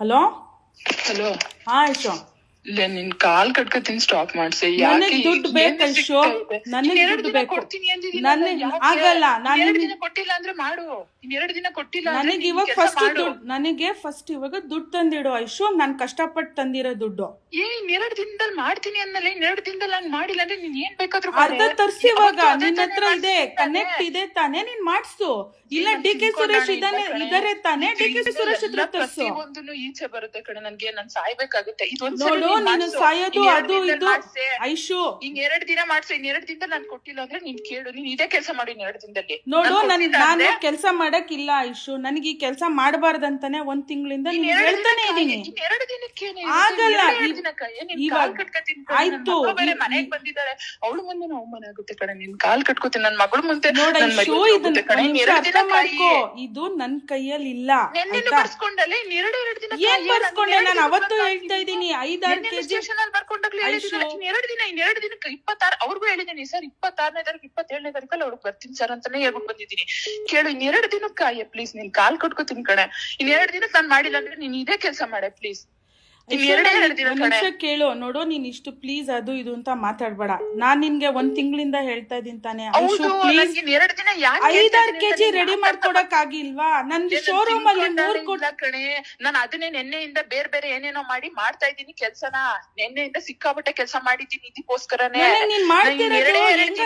Hello hello ಹಾ ಐಶು ಇಲ್ಲ ನಿನ್ ಕಾಲ್ ಕಟ್ಕೋತೀನಿ ಸ್ಟಾಪ್ ಮಾಡ್ಸಿ. ನನಗ್ ದುಡ್ಡು ಬೇಕು ನನಗ್ ದುಡ್ಡು ಬೇಕು. ನನಗ್ ಆಗಲ್ಲ ನಾನು ಎರಡು ದಿನ ಕೊಟ್ಟಿಲ್ಲ ಅಂದ್ರೆ ಮಾಡು. ಇನ್ ಎರಡು ದಿನ ಕೊಟ್ಟಿಲ್ಲ ಅಂದ್ರೆ ನನಗೆ ನೀನ್ ಇವಾಗ ಕೆಲ್ಸ ಫಸ್ಟ್ ಮಾಡು. ದುಡ್ಡು ನನಗೆ ಫಸ್ಟ್ ಇವಾಗ ದುಡ್ಡು ತಂದಿಡು ಐಶು ನಾನ್ ಕಷ್ಟಪಟ್ಟು ತಂದಿರೋ ದುಡ್ಡು. ಏ ಇನ್ ಎರಡು ದಿನದಲ್ಲಿ ಮಾಡ್ತೀನಿ ಅಂದ್ಮೇಲೆ ಇನ್ ಎರಡು ದಿನದಲ್ಲಿ ನಾನು ಮಾಡಿಲ್ಲ ಅಂದ್ರೆ ನೀನ್ ಏನ್ ಬೇಕಾದ್ರೂ ಮಾಡು. ಅರ್ಧ ತರ್ಸಿ ಇವಾಗ ಯಾವತ್ತೂ ಅದೇ ನಿನ್ನ ಹತ್ರ ಇದೆ ಮಾಡ್ತೀನಿ ತಾನೇ. ಕನೆಕ್ಟ್ ಇದೆ ತಾನೇ ನೀನ್ ಮಾಡ್ಸು. ಇಲ್ಲ ಡಿ ಕೆ ಸುರೇಶ್ ಇದಾನೆ. ಇದಾರೆ ತಾನೇ ಡಿ ಕೆ ಸುರೇಶ್ ಹತ್ರ ತರ್ಸು. ಪ್ರತಿಯೊಂದೂನು ಈಚೆ ಬರುತ್ತೆ ಕಣೆ ನನ್ಗೆ ನಾನ್ ಸಾಯ್ಬೇಕಾಗುತ್ತೆ. ಇದೊಂದ್ಸಲ ನೋಡು ನೀನ್. ಸಾಯೋದು ಅದು ಇದು. ಐಶು ಇನ್ ಎರಡ್ ದಿನ ಮಾಡ್ಸು ಇನ್ ಎರಡ್ ದಿನದಲ್ಲಿ ನಾನ್ ಕೊಟ್ಟಿಲ್ಲ ಅಂದ್ರೆ ನೀನ್ ಕೇಳು ನೀನ್ ಇದೇ ಕೆಲಸ ಮಾಡಿ ಇನ್ ಎರಡ್ ದಿನದಲ್ಲಿ ನೋಡು ನಾನ್ ನನ್ ಕೆಲಸ ಮಾಡಕ್ಕಿಲ್ಲ ಐಶು ನನಗೆ ಈ ಕೆಲಸ ಮಾಡಬಾರ್ದಂತಾನೆ ಒಂದ್ ತಿಂಗಳಿಂದ ನೀನ್ ಹೇಳ್ತಾನೆ ಇದೀನಿ ಎರಡ್? ಆಗಲ್ಲ. ದಿನಕ್ಕ? ನಿನ್ ಇವಾಗ- ಆಯ್ತು. ಮನೆಗ್ ಬಂದಿದ್ದಾರೆ ಅವಳು ಮುಂದೆ ಅವಮಾನ ಆಗುತ್ತೆ ಕಣೆ ನಿನ್ ಕಾಲ್ ಕಟ್ಕೋತೀನಿ ನನ್ ಮಗಳ ಮುಂದೆ ನೋಡು ಇದನ್ನ ಅರ್ಥ ದಿನ. ಮಾಡ್ಕೋ ಇದು ನನ್ ಕೈಯಲ್ಲಿ ಇಲ್ಲ ಬರ್ಸ್ಕೊಂಡಲ್ಲ ಇನ್ ಎರಡು ಎರಡು ದಿನ ಏನ್. ಬರ್ಸ್ಕೊಂಡೆ ನಾನ್ ಅವತ್ತು ಹೇಳ್ತಾ ಇದೀನಿ ಐದಾರು ಸ್ಟೇಷನ್ ಅಲ್ಲಿ ಬರ್ಕೊಂಡಾಗ್ಲೂ ಎರಡು ದಿನ ಇನ್ ಎರಡು ದಿನಕ್ಕೆ ಇಪ್ಪತ್ತಾರು ಅವ್ರಿಗೂ ಹೇಳಿದ್ದೀನಿ ಸರ್ ಇಪ್ಪತ್ತಾರನೇ ತಾರೀಕು ಇಪ್ಪತ್ತೇಳನೇ ತಾರೀಕಲ್ಲಿ ಅವ್ರಿಗೆ ಬರ್ತೀನಿ ಸರ್ ಅಂತಾನೆ ಹೇಳ್ಬಿಟ್ಟು ಬಂದಿದ್ದೀನಿ. ಕೇಳು ಇನ್ ಎರಡು ದಿನಕ್ಕೆ ಕಾಯ ಪ್ಲೀಸ್ ನೀನ್ ಕಾಲ್ ಕಟ್ಕೋತೀನಿ ಕಣೆ. ಇನ್ ಎರಡು ದಿನಕ್ಕೆ ನಾನ್ ಮಾಡಿಲ್ಲ ಅಂದ್ರೆ ನೀನ್ ಇದೇ ಕೆಲಸ ಮಾಡೆ ಪ್ಲೀಸ್ ನಿಮಿಷ ಕೇಳು ನೋಡು ನೀನ್ ಇಷ್ಟು ಪ್ಲೀಸ್ ಅದು ಇದು ಅಂತ ಮಾತಾಡ್ಬೇಡ. ನಾನ್ ನಿನ್ಗೆ ಒಂದ್ ತಿಂಗಳಿಂದ ಹೇಳ್ತಾ ಇದೀನಿ ತಾನೆ ಐದಾರು ಕೆಜಿ ರೆಡಿ ಮಾಡ್ಕೊಡಕ್ ಆಗಿಲ್ವಾ? ನನ್ಗೆ ನಾನು ಶೋರೂಮ್ ಅಲ್ಲಿ ಮೂರ್ ಕಣೆ. ನಾನು ಅದನ್ನೇ ನಿನ್ನೆಯಿಂದ ಬೇರೆ ಬೇರೆ ಏನೇನೋ ಮಾಡಿ ಮಾಡ್ತಾ ಇದ್ದೀನಿ ಕೆಲ್ಸನ. ನಿನ್ನೆಯಿಂದ ಸಿಕ್ಕಾಪಟ್ಟೆ ಕೆಲಸ ಮಾಡಿದ್ದೀನಿ ಇದಕ್ಕೋಸ್ಕರನೇ. ನೀನ್.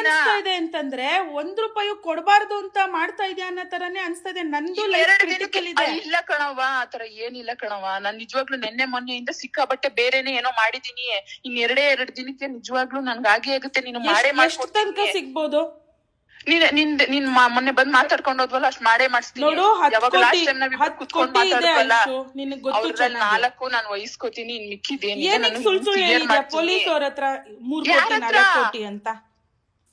ಅನ್ಸ್ತಾ ಇದೆ ಅಂತಂದ್ರೆ ಒಂದ್ ರೂಪಾಯಿ ಕೊಡಬಾರ್ದು ಅಂತ ಮಾಡ್ತಾ ಇದೆಯಾ ಅನ್ನೋ ತರಾನೇ ಅನ್ಸ್ತಾ ಇದೆ. ನಂದು ಇಲ್ಲ ಕಣವ್ವ ಆತರ ಏನಿಲ್ಲ ಕಣವ್ವ. ನಾನ್ ನಿಜವಾಗ್ಲೂ ನಿನ್ನೆ ಮೊನ್ನೆಯಿಂದ ಸಿಕ್ಕಾಪಟ್ಟೆ ಬೇರೆನೆ ಏನೋ ಮಾಡಿದೀನಿ. ಇನ್ ಎರಡೇ ಎರಡ್ ದಿನಕ್ಕೆ ನಿಜವಾಗ್ಲೂ ನನ್ಗೆ ಆಗೇ ಆಗುತ್ತೆ. ನೀನು ಮಾಡೇ ಮಾಡಿ ತನಕ ಮಾಡ್ಕೊಡ್ತೀನಿ. ಸಿಗ್ಬೋದು? ನೀನ್ ನಿನ್ ನಿನ್ ಮ- ಮೊನ್ನೆ ಬಂದ್ ಮಾತಾಡ್ಕೊಂಡ್ ಹೋದ್ವಲ್ಲ ಅಷ್ಟ್ ಮಾಡೇ ಮಾಡಿಸ್ತೀನಿ. ನೋಡು ಯಾವಾಗ ಕೋಟಿ ಲಾಸ್ಟ್ ಟೈಮ್ ನಾವ್ ಹತ್ ಕುತ್ಕೊಂಡ್ ಕೋಟಿ ಇದೆ ಮಾತಾಡ್ವಲ್ಲ ಐಶು ನಿನಗ್ ಗೊತ್ತು ಅವ್ರಲ್ಲಿ ಚೆನ್ನಾಗಿ. ನಾಲ್ಕು ನಾನ್ ವಹಿಸ್ಕೋತೀನಿ ಇನ್ ಮಿಕ್ಕಿದೇನಿದೆ ಏನಕ್ ನಾನು ಸುಳ್ ಹೇಳಿದ್ಯಾ? ಪೊಲೀಸ್ ಅವ್ರ ಹತ್ರ ಮೂರ್ ಯಾರ್ ಕೋಟಿ ಹತ್ರ? ನಾಲ್ಕು ಕೋಟಿ ಅಂತ.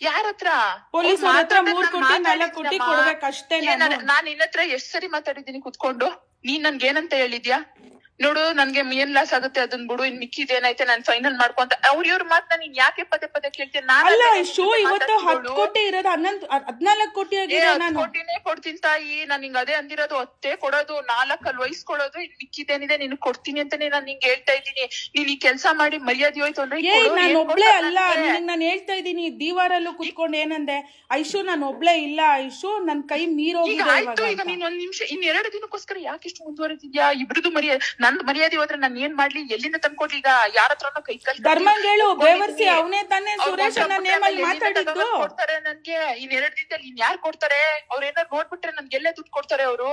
ಯಾರ ಹತ್ರ? ಪೊಲೀಸ್ ಅವ್ರ್ ಹತ್ರ ಮೂರ್ ಕೋಟಿ ನಾಲ್ಕ್ ಕೋಟಿ. ಕೊಡ್ಬೇಕಷ್ಟೇ ನಾನ್- ನಾನ್. ನಿನ್ನ ಹತ್ರ ಎಷ್ಟ್ ಸರಿ ಮಾತಾಡಿದೀನಿ ಕುತ್ಕೊಂಡು. ನೀನ್ ನನ್ಗೆ ಏನಂತ ಹೇಳಿದ್ಯಾ? ನೋಡು ನನ್ಗೆ ಏನ್ ಲಾಸ್ ಆಗುತ್ತೆ ಅದನ್ ಬಿಡು ಇನ್ ಮಿಕ್ಕಿದ್ ಏನೈತೆ ನಾನ್ ಫೈನಲ್ ಮಾಡ್ಕೊಂತ ಅವ್ರ ಇವ್ರ ಮಾತ್ ನೀನ್ ಯಾಕೆ ಪದೇ ಪದೇ ಕೇಳ್ತೀನಿ ನಾನು ಅಲ್ಲ ಐಶು ಇವತ್ತು ಹತ್ತು. ಕೋಟಿ ಇರೋದು ಹನ್ನೊಂದು ಹದ್ನಾಲ್ಕು ಕೋಟಿ ಆಗಿದೆ ನಾನು ಕೋಟಿನೇ ಕೊಡ್ತೀನಿ ತಾಯಿ ನಾನ್ ಹಿಂಗ್ ಅದೇ ಅಂದಿರೋದು ಹತ್ತೇ ಕೊಡೋದು ನಾಲ್ಕಲ್ಲಿ ವಹಿಸ್ಕೊಡೋದು ಇನ್ ಮಿಕ್ಕಿದೇನಿದೆ ನಿನ್ ಕೊಡ್ತೀನಿ ಅಂತಾನೆ ನಾನ್ ನಿಂಗೆ ಹೇಳ್ತಾ ಇದ್ದೀನಿ ನೀನ್ ಈ ಕೆಲ್ಸ ಮಾಡಿ ಮರ್ಯಾದೆ ಹೋಯ್ತು ಅಂದ್ರೆ ನಾನ್ ನಾನು ಒಬ್ಳೆ ಅಲ್ಲ ನನ್ಗೆ? ನಾನು ಹೇಳ್ತಾ ಇದ್ದೀನಿ ದೀವಾರಲ್ಲೂ ಕುತ್ಕೊಂಡು ಏನಂದೆ ಐಶು ನಾನು ಒಬ್ಳೆ ಇಲ್ಲ ಐಶು ನನ್ ಕೈ ಈಗ ಮೀರೋಗಿದೆ ಆಯ್ತು ಈಗ. ನೀನ್ ಒಂದ್ ನಿಮಿಷ ಇನ್ ಎರಡು ದಿನಕ್ಕೋಸ್ಕರ ಯಾಕೆ ಇಷ್ಟು ಮುಂದುವರೆದಿದ್ಯಾ ಇಬ್ರದು ಮರ್ಯಾದೆ ನಂದ್ ಮರ್ಯಾದೆ ಹೋದ್ರೆ ನಾನ್ ಏನ್ ಮಾಡ್ಲಿ? ಎಲ್ಲಿಂದ ತಂದ್ಕೊಡ್ಲಿ ಈಗ ಯಾರ ಹತ್ರ ಕೈ ಕಲ್ ಧರ್ಮಂಗ್ ಹೇಳು ಬೇವರ್ಸಿ ಅವನೇ ತಾನೇ ಸುರೇಶ್ ಅನ್ನ ನೇಮಲ್ಲಿ ಮಾತಾಡಿದ್ದು. ಕೊಡ್ತಾರೆ ನನ್ಗೆ? ಇನ್ ಎರಡ್ ದಿನದಲ್ಲಿ ಇನ್ ಯಾರ್ ಕೊಡ್ತಾರೆ? ಅವ್ರ ಏನಾರು ನೋಡ್ಬಿಟ್ರೆ ನನ್ಗೆ ಎಲ್ಲೇ ದುಡ್ಡು ಕೊಡ್ತಾರೆ ಅವರು?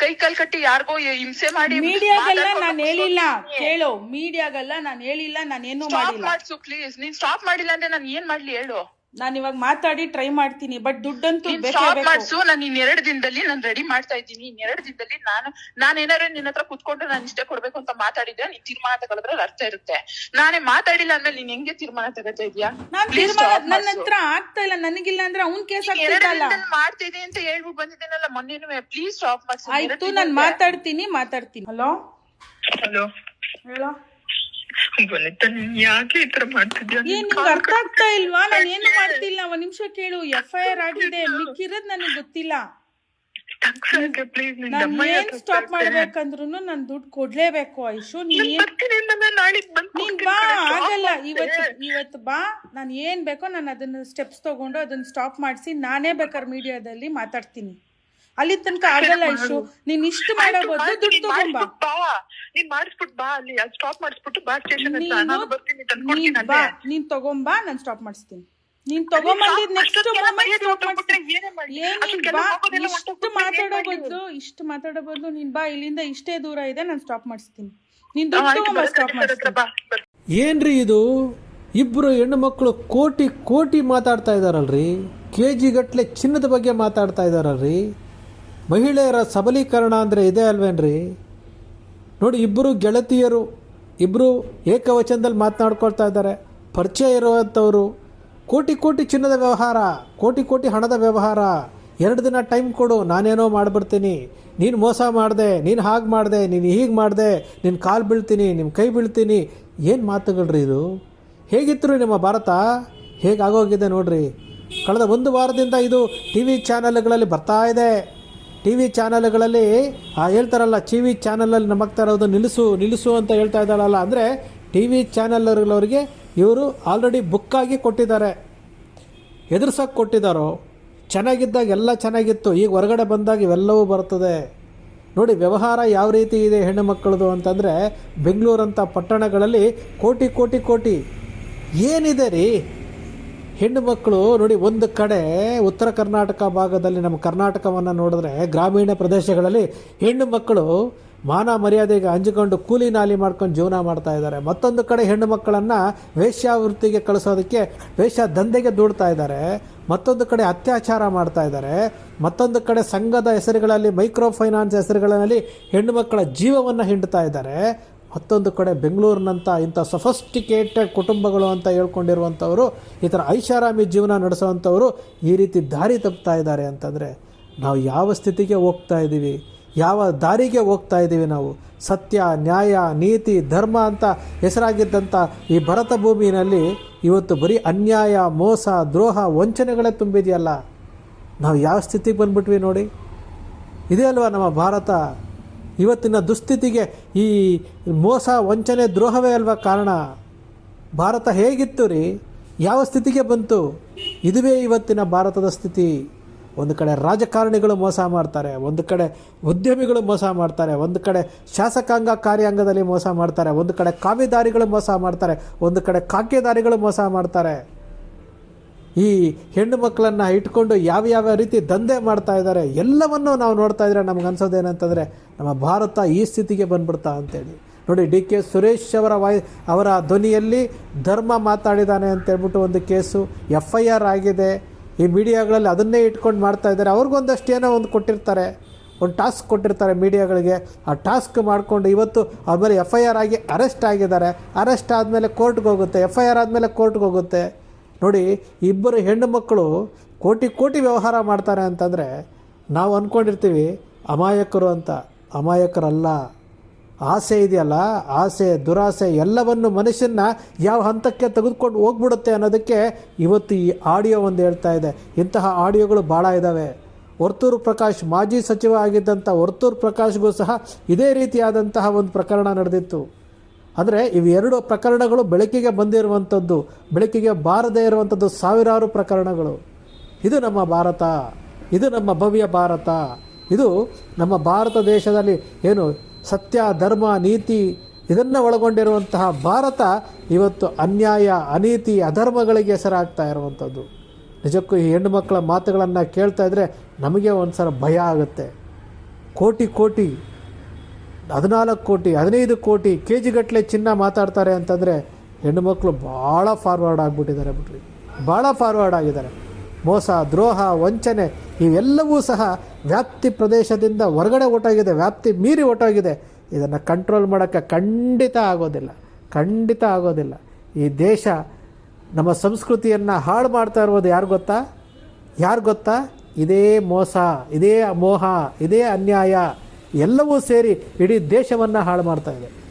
ಕೈ ಕಾಲ್ ಕಟ್ಟಿ ಯಾರಿಗೋ ಹಿಂಸೆ ಮಾಡಿ ಮೀಡಿಯಾಗೆಲ್ಲ ನಾನು ಹೇಳಿಲ್ಲ. ಹೇಳು ಕೇಳು ಮೀಡಿಯಾಗೆಲ್ಲ ನಾನು ಹೇಳಿಲ್ಲ ನಾನು ಏನು ಮಾಡಿಲ್ಲ. ಮಾಡ್ಸು ಪ್ಲೀಸ್ ನೀನ್ ಸ್ಟಾಪ್ ಮಾಡಿಲ್ಲ ಅಂದ್ರೆ ನಾನು ಏನ್ ಮಾಡ್ಲಿ ಹೇಳು. ನಾನು ಇವಾಗ ಮಾತಾಡಿ ಟ್ರೈ ಮಾಡ್ತೀನಿ ಬಟ್ ದುಡ್ಡಂತೂ ನೀನ್ ಬೇಕೇ ಮಾಡ್ಸು ನಾನ್ ಇನ್ ಎರಡು ದಿನದಲ್ಲಿ ನಾನು ರೆಡಿ ಮಾಡ್ತಾ ಇದ್ದೀನಿ ಇನ್ ಎರಡು ದಿನದಲ್ಲಿ ನಾನು ನಾನು ಏನಾರ ನಿನ್ನ ಹತ್ರ ಕುತ್ಕೊಂಡು ನಾನು ಇಷ್ಟೇ ಕೊಡ್ಬೇಕು ಅಂತ ಮಾತಾಡಿದ್ರೆ ನೀನ್ ತೀರ್ಮಾನ ತಗೊಳದ್ರಲ್ಲಿ ಅರ್ಥ ಇರುತ್ತೆ. ನಾನೇ ಮಾತಾಡಿಲ್ಲ ಅಂದ್ಮೇಲೆ ನೀನ್ ಹೆಂಗೆ ತೀರ್ಮಾನ ತಗೋತಾ ಇದೀಯಾ? ನಾನ್ Please ತೀರ್ಮಾನ stop ನನ್ನ ಮಾಡ್ಸು. ಹತ್ರ ಆಗ್ತಾ ಇಲ್ಲ ನನಗಿಲ್ಲ ಅಂದ್ರೆ ಅವ್ನ್ ಕೇಸ್ ನೀನ್ ಎರಡ್ ಆಗ್ತಿದ್ದಲ್ಲ ದಿನದಲ್ಲಿ ಮಾಡ್ತಿದೆ ಅಂತ ಹೇಳ್ಬಿಟ್ಟು ಬಂದಿದ್ದೇನಲ್ಲ ಮೊನ್ನೆ ಪ್ಲೀಸ್ ಸ್ಟಾಪ್ ಮಾಡ್ಸು ಆಯ್ತು ನಾನ್ ಮಾತಾಡ್ತೀನಿ ಮಾತಾಡ್ತೀನಿ. ಹಲೋ ಹಲೋ ಹೇಳೋ? ಯಾಕೆ ಈ ತರ ಮಾಡ್ತಿದ್ಯಾ? ಏನ್ ನಿಮ್ಗೆ ಅರ್ಥ ಆಗ್ತಾ ಇಲ್ವಾ? ನಾನು ಏನು ಮಾಡ್ತಿಲ್ಲ. ಒಂದ್ ನಿಮಿಷ ಕೇಳು. ಎಫ್ ಐ ಆರ್ ಆಗಿದೆ. ಮಿಕ್ಕಿರೋದ್ ನನಗೆ ಗೊತ್ತಿಲ್ಲ. ಪ್ಲೀಸ್ ನಾನ್ ಏನ್ ಸ್ಟಾಪ್ ಮಾಡ್ಬೇಕಂದ್ರು ನಾನ್ ದುಡ್ಡು ಕೊಡ್ಲೇಬೇಕು ಐಶು. ನೀನ್ ಏನ್ ಬಾ ಆಗಲ್ಲ. ಇವತ್ತು ಇವತ್ತು ಬಾ. ನಾನು ಏನ್ ಬೇಕೋ ನಾನು ಅದನ್ನ ಸ್ಟೆಪ್ಸ್ ತಗೊಂಡು ಅದನ್ನ ಸ್ಟಾಪ್ ಮಾಡಿಸಿ ನಾನೇ ಬೇಕಾದ್ರೆ ಮೀಡಿಯಾದಲ್ಲಿ ಮಾತಾಡ್ತೀನಿ. ಅಲ್ಲಿ ತನಕ ಆಗಲ್ಲ ಐಶು. ನೀನ್ ಇಷ್ಟು ಮಾಡೋ ಬದಲು ದುಡ್ಡು ತಗೊಂಬಾ ನೀನ್ ಮಾಡಿಸ್ಬಿಟ್ಟು ಬಾ ಅಲ್ಲಿ ಸ್ಟಾಪ್ ಮಾಡಿಸ್ಬಿಟ್ಟು ಬಾ ಸ್ಟೇಷನ್ ಹತ್ರ. ನೀನು ನಾನು ಬರ್ತೀನಿ ನೀನ್ ತಂದ್ಕೊಡ್ತೀನಿ ಬಾ ಅಲ್ಲೇ ನೀನ್ ತಗೊಂಬಾ ನಾನು ಸ್ಟಾಪ್ ಮಾಡಿಸ್ತೀನಿ. ನೀನ್ ತಗೊಂಬಂದಿದ್ ನೆಕ್ಸ್ಟ್ ಅಷ್ಟೊತ್ತಿಗೆಲ್ಲ ಹೊರ್ಟೋಗ್ಬಿಟ್ರೆ ಏನೇ ಮಾಡ್ಲಿ? ನೀನ್ ಬಾ ಹೋಗೋದೆಲ್ಲ ಇಷ್ಟು ಹೊರ್ಟೋಗ್ಬಿಟ್ರೆ ಮಾತಾಡೋ ಏನ್ ಮಾಡ್ಲಿ? ಬದಲು ಇಷ್ಟು ಮಾತಾಡೋ ಬದಲು ನೀನ್ ಬಾ ಇಲ್ಲಿಂದ ಇಷ್ಟೇ ದೂರ ಇದೆ ನಾನು ಸ್ಟಾಪ್ ಮಾಡಿಸ್ತೀನಿ. ನೀನ್ ಹಾ, ದುಡ್ಡು ಆಯ್ತು, ತಗೊಂಬಾ ಬರ್ತೀನಿ ಸ್ಟಾಪ್ ಹತ್ರ ಮಾಡಿಸ್ತೀನಿ. ಬಾ, ಬರ್ತೀನಿ. ಏನ್ರಿ ಇದು? ಇಬ್ರು ಹೆಣ್ಣು ಮಕ್ಕಳು ಕೋಟಿ ಕೋಟಿ ಮಾತಾಡ್ತಾ ಇದಾರಲ್ರಿ? ಕೆ ಜಿ ಗಟ್ಟಲೆ ಚಿನ್ನದ ಬಗ್ಗೆ ಮಾತಾಡ್ತಾ ಇದಾರಲ್ರಿ? ಮಹಿಳೆಯರ ಸಬಲೀಕರಣ ಅಂದ್ರೆ ಇದೆ ಅಲ್ವೇನ್ರಿ? ನೋಡಿ ಇಬ್ಬರು ಗೆಳತಿಯರು ಇಬ್ಬರು ಏಕವಚನದಲ್ಲಿ ಮಾತನಾಡ್ಕೊಳ್ತಾ ಇದ್ದಾರೆ. ಪರಿಚಯ ಇರುವಂಥವರು, ಕೋಟಿ ಕೋಟಿ ಚಿನ್ನದ ವ್ಯವಹಾರ, ಕೋಟಿ ಕೋಟಿ ಹಣದ ವ್ಯವಹಾರ, ಎರಡು ದಿನ ಟೈಮ್ ಕೊಡು, ನಾನೇನೋ ಮಾಡಿಬಿಡ್ತೀನಿ, ನೀನು ಮೋಸ ಮಾಡಿದೆ, ನೀನು ಹಾಗೆ ಮಾಡಿದೆ, ನೀನು ಹೀಗೆ ಮಾಡಿದೆ ನಿನ್ನ ಕಾಲು ಬೀಳ್ತೀನಿ ನಿಮ್ಮ ಕೈ ಬೀಳ್ತೀನಿ. ಏನು ಮಾತುಗಳ್ರಿ ಇದು? ಹೇಗಿತ್ತು ನಿಮ್ಮ ಭಾರತ? ಹೇಗಾಗೋಗಿದೆ ನೋಡ್ರಿ? ಕಳೆದ ಒಂದು ವಾರದಿಂದ ಇದು ಟಿ ವಿ ಚಾನಲ್ಗಳಲ್ಲಿ ಬರ್ತಾ ಇದೆ. ಟಿ ವಿ ಚಾನಲ್ಗಳಲ್ಲಿ ಹೇಳ್ತಾರಲ್ಲ ಟಿ ವಿ ಚಾನಲಲ್ಲಿ ನಮಗ್ತಾ ಇರೋದು ನಿಲ್ಲಿಸು ನಿಲ್ಲಿಸು ಅಂತ ಹೇಳ್ತಾ ಇದ್ದಾಳಲ್ಲ ಅಂದರೆ ಟಿ ವಿ ಚಾನಲ್ಗಳವರಿಗೆ ಇವರು ಆಲ್ರೆಡಿ ಬುಕ್ಕಾಗಿ ಕೊಟ್ಟಿದ್ದಾರೆ. ಎದುರ್ಸೋಕೆ ಕೊಟ್ಟಿದ್ದಾರೋ? ಚೆನ್ನಾಗಿದ್ದಾಗ ಎಲ್ಲ ಚೆನ್ನಾಗಿತ್ತು, ಈಗ ಹೊರಗಡೆ ಬಂದಾಗ ಇವೆಲ್ಲವೂ ಬರ್ತದೆ. ನೋಡಿ, ವ್ಯವಹಾರ ಯಾವ ರೀತಿ ಇದೆ ಹೆಣ್ಣು ಮಕ್ಕಳದು ಅಂತಂದರೆ, ಬೆಂಗಳೂರಂಥ ಪಟ್ಟಣಗಳಲ್ಲಿ ಕೋಟಿ ಕೋಟಿ ಕೋಟಿ. ಏನಿದೆ ರೀ? ಹೆಣ್ಣು ಮಕ್ಕಳು ನೋಡಿ, ಒಂದು ಕಡೆ ಉತ್ತರ ಕರ್ನಾಟಕ ಭಾಗದಲ್ಲಿ ನಮ್ಮ ಕರ್ನಾಟಕವನ್ನು ನೋಡಿದ್ರೆ, ಗ್ರಾಮೀಣ ಪ್ರದೇಶಗಳಲ್ಲಿ ಹೆಣ್ಣು ಮಕ್ಕಳು ಮಾನ ಮರ್ಯಾದೆಗೆ ಹಂಚಿಕೊಂಡು ಕೂಲಿ ನಾಲಿ ಮಾಡ್ಕೊಂಡು ಜೀವನ ಮಾಡ್ತಾ ಇದ್ದಾರೆ. ಮತ್ತೊಂದು ಕಡೆ ಹೆಣ್ಣು ಮಕ್ಕಳನ್ನು ವೇಶ್ಯಾವೃತ್ತಿಗೆ ಕಳಿಸೋದಕ್ಕೆ ವೇಶ್ಯ ದಂಧೆಗೆ ದೂಡ್ತಾ ಇದ್ದಾರೆ. ಮತ್ತೊಂದು ಕಡೆ ಅತ್ಯಾಚಾರ ಮಾಡ್ತಾ ಇದ್ದಾರೆ. ಮತ್ತೊಂದು ಕಡೆ ಸಂಘದ ಹೆಸರುಗಳಲ್ಲಿ, ಮೈಕ್ರೋ ಫೈನಾನ್ಸ್ ಹೆಸರುಗಳಲ್ಲಿ ಹೆಣ್ಣು ಮಕ್ಕಳ ಜೀವವನ್ನು ಹಿಂಡ್ತಾ ಇದ್ದಾರೆ. ಮತ್ತೊಂದು ಕಡೆ ಬೆಂಗಳೂರಿನಂಥ ಇಂಥ ಸೊಫಸ್ಟಿಕೇಟೆಡ್ ಕುಟುಂಬಗಳು ಅಂತ ಹೇಳ್ಕೊಂಡಿರುವಂಥವರು, ಈ ಥರ ಐಷಾರಾಮಿ ಜೀವನ ನಡೆಸೋವಂಥವರು ಈ ರೀತಿ ದಾರಿ ತಪ್ತಾ ಇದ್ದಾರೆ ಅಂತಂದರೆ, ನಾವು ಯಾವ ಸ್ಥಿತಿಗೆ ಹೋಗ್ತಾ ಇದ್ದೀವಿ? ಯಾವ ದಾರಿಗೆ ಹೋಗ್ತಾ ಇದ್ದೀವಿ ನಾವು? ಸತ್ಯ, ನ್ಯಾಯ, ನೀತಿ, ಧರ್ಮ ಅಂತ ಹೆಸರಾಗಿದ್ದಂಥ ಈ ಭರತ ಭೂಮಿನಲ್ಲಿ ಇವತ್ತು ಬರೀ ಅನ್ಯಾಯ, ಮೋಸ, ದ್ರೋಹ, ವಂಚನೆಗಳೇ ತುಂಬಿದೆಯಲ್ಲ? ನಾವು ಯಾವ ಸ್ಥಿತಿಗೆ ಬಂದ್ಬಿಟ್ವಿ ನೋಡಿ? ಇದೇ ಅಲ್ವಾ ನಮ್ಮ ಭಾರತ? ಇವತ್ತಿನ ದುಸ್ಥಿತಿಗೆ ಈ ಮೋಸ, ವಂಚನೆ, ದ್ರೋಹವೇ ಅಲ್ವ ಕಾರಣ? ಭಾರತ ಹೇಗಿತ್ತು ರೀ? ಯಾವ ಸ್ಥಿತಿಗೆ ಬಂತು? ಇದುವೇ ಇವತ್ತಿನ ಭಾರತದ ಸ್ಥಿತಿ. ಒಂದು ಕಡೆ ರಾಜಕಾರಣಿಗಳು ಮೋಸ ಮಾಡ್ತಾರೆ, ಒಂದು ಕಡೆ ಉದ್ಯಮಿಗಳು ಮೋಸ ಮಾಡ್ತಾರೆ, ಒಂದು ಕಡೆ ಶಾಸಕಾಂಗ ಕಾರ್ಯಾಂಗದಲ್ಲಿ ಮೋಸ ಮಾಡ್ತಾರೆ, ಒಂದು ಕಡೆ ಕಾವಿದಾರಿಗಳು ಮೋಸ ಮಾಡ್ತಾರೆ, ಒಂದು ಕಡೆ ಕಾಕ್ಯದಾರಿಗಳು ಮೋಸ ಮಾಡ್ತಾರೆ. ಈ ಹೆಣ್ಣು ಮಕ್ಕಳನ್ನು ಇಟ್ಕೊಂಡು ಯಾವ ಯಾವ ರೀತಿ ದಂಧೆ ಮಾಡ್ತಾ ಇದ್ದಾರೆ, ಎಲ್ಲವನ್ನು ನಾವು ನೋಡ್ತಾ ಇದ್ರೆ ನಮ್ಗೆ ಅನ್ಸೋದೇನಂತಂದರೆ ನಮ್ಮ ಭಾರತ ಈ ಸ್ಥಿತಿಗೆ ಬಂದ್ಬಿಡ್ತಾ ಅಂತೇಳಿ. ನೋಡಿ, ಡಿ ಕೆ ಸುರೇಶ್ ಅವರ ವಾಯ್, ಅವರ ಧ್ವನಿಯಲ್ಲಿ ಧರ್ಮ ಮಾತಾಡಿದ್ದಾನೆ ಅಂತೇಳ್ಬಿಟ್ಟು ಒಂದು ಕೇಸು ಎಫ್ ಐ ಆರ್ ಆಗಿದೆ. ಈ ಮೀಡಿಯಾಗಳಲ್ಲಿ ಅದನ್ನೇ ಇಟ್ಕೊಂಡು ಮಾಡ್ತಾ ಇದ್ದಾರೆ. ಅವ್ರಿಗೊಂದಷ್ಟು ಏನೋ ಒಂದು ಕೊಟ್ಟಿರ್ತಾರೆ, ಒಂದು ಟಾಸ್ಕ್ ಕೊಟ್ಟಿರ್ತಾರೆ ಮೀಡಿಯಾಗಳಿಗೆ. ಆ ಟಾಸ್ಕ್ ಮಾಡಿಕೊಂಡು ಇವತ್ತು ಅವ್ರ ಮೇಲೆ ಎಫ್ ಐ ಆರ್ ಆಗಿ ಅರೆಸ್ಟ್ ಆಗಿದ್ದಾರೆ. ಅರೆಸ್ಟ್ ಆದಮೇಲೆ ಕೋರ್ಟ್ಗೆ ಹೋಗುತ್ತೆ ಎಫ್ ಐ ಆರ್ ಆದಮೇಲೆ ಕೋರ್ಟ್ಗೆ ಹೋಗುತ್ತೆ. ನೋಡಿ, ಇಬ್ಬರು ಹೆಣ್ಣು ಮಕ್ಕಳು ಕೋಟಿ ಕೋಟಿ ವ್ಯವಹಾರ ಮಾಡ್ತಾರೆ ಅಂತಂದರೆ ನಾವು ಅಂದ್ಕೊಂಡಿರ್ತೀವಿ ಅಮಾಯಕರು ಅಂತ. ಅಮಾಯಕರಲ್ಲ. ಆಸೆ ಇದೆಯಲ್ಲ, ಆಸೆ, ದುರಾಸೆ ಎಲ್ಲವನ್ನು ಮನುಷ್ಯನ ಯಾವ ಹಂತಕ್ಕೆ ತೆಗೆದುಕೊಂಡು ಹೋಗ್ಬಿಡುತ್ತೆ ಅನ್ನೋದಕ್ಕೆ ಇವತ್ತು ಈ ಆಡಿಯೋ ಒಂದು ಹೇಳ್ತಾ ಇದೆ. ಇಂತಹ ಆಡಿಯೋಗಳು ಭಾಳ ಇದ್ದಾವೆ ವರ್ತೂರು ಪ್ರಕಾಶ್ ಮಾಜಿ ಸಚಿವ ಆಗಿದ್ದಂಥ ವರ್ತೂರು ಪ್ರಕಾಶ್ಗೂ ಸಹ ಇದೇ ರೀತಿಯಾದಂತಹ ಒಂದು ಪ್ರಕರಣ ನಡೆದಿತ್ತು. ಅಂದರೆ ಇವೆರಡು ಪ್ರಕರಣಗಳು ಬೆಳಕಿಗೆ ಬಂದಿರುವಂಥದ್ದು, ಬೆಳಕಿಗೆ ಬಾರದೇ ಇರುವಂಥದ್ದು ಸಾವಿರಾರು ಪ್ರಕರಣಗಳು. ಇದು ನಮ್ಮ ಭಾರತ, ಇದು ನಮ್ಮ ಭವ್ಯ ಭಾರತ, ಇದು ನಮ್ಮ ಭಾರತ ದೇಶದಲ್ಲಿ ಏನು ಸತ್ಯ, ಧರ್ಮ, ನೀತಿ ಇದನ್ನು ಒಳಗೊಂಡಿರುವಂತಹ ಭಾರತ ಇವತ್ತು ಅನ್ಯಾಯ, ಅನೀತಿ, ಅಧರ್ಮಗಳಿಗೆ ಹೆಸರಾಗ್ತಾ ಇರುವಂಥದ್ದು. ನಿಜಕ್ಕೂ ಈ ಹೆಣ್ಣು ಮಕ್ಕಳ ಮಾತುಗಳನ್ನು ಕೇಳ್ತಾ ಇದ್ದರೆ ನಮಗೆ ಒಂದು ಸಲ ಭಯ ಆಗುತ್ತೆ. ಕೋಟಿ ಕೋಟಿ ಹದಿನಾಲ್ಕು ಕೋಟಿ, ಹದಿನೈದು ಕೋಟಿ ಕೆ ಜಿಗಟ್ಟಲೆ ಚಿನ್ನ ಮಾತಾಡ್ತಾರೆ ಅಂತಂದರೆ ಹೆಣ್ಣುಮಕ್ಳು ಭಾಳ ಫಾರ್ವರ್ಡ್ ಆಗಿಬಿಟ್ಟಿದ್ದಾರೆ ಬಿಡ್ರಿ. ಭಾಳ ಫಾರ್ವರ್ಡ್ ಆಗಿದ್ದಾರೆ. ಮೋಸ, ದ್ರೋಹ, ವಂಚನೆ ಇವೆಲ್ಲವೂ ಸಹ ವ್ಯಾಪ್ತಿ ಪ್ರದೇಶದಿಂದ ಹೊರಗಡೆ ಒಟ್ಟಾಗಿದೆ, ವ್ಯಾಪ್ತಿ ಮೀರಿ ಒಟ್ಟಾಗಿದೆ. ಇದನ್ನು ಕಂಟ್ರೋಲ್ ಮಾಡೋಕ್ಕೆ ಖಂಡಿತ ಆಗೋದಿಲ್ಲ ಖಂಡಿತ ಆಗೋದಿಲ್ಲ. ಈ ದೇಶ ನಮ್ಮ ಸಂಸ್ಕೃತಿಯನ್ನು ಹಾಳು ಮಾಡ್ತಾ ಇರೋದು ಯಾರು ಗೊತ್ತಾ? ಯಾರು ಗೊತ್ತಾ? ಇದೇ ಮೋಸ, ಇದೇ ಮೋಹ ಇದೇ ಅನ್ಯಾಯ. ಎಲ್ಲವೂ ಸೇರಿ ಇಡೀ ದೇಶವನ್ನು ಹಾಳು ಮಾಡ್ತಾ ಇದೆ.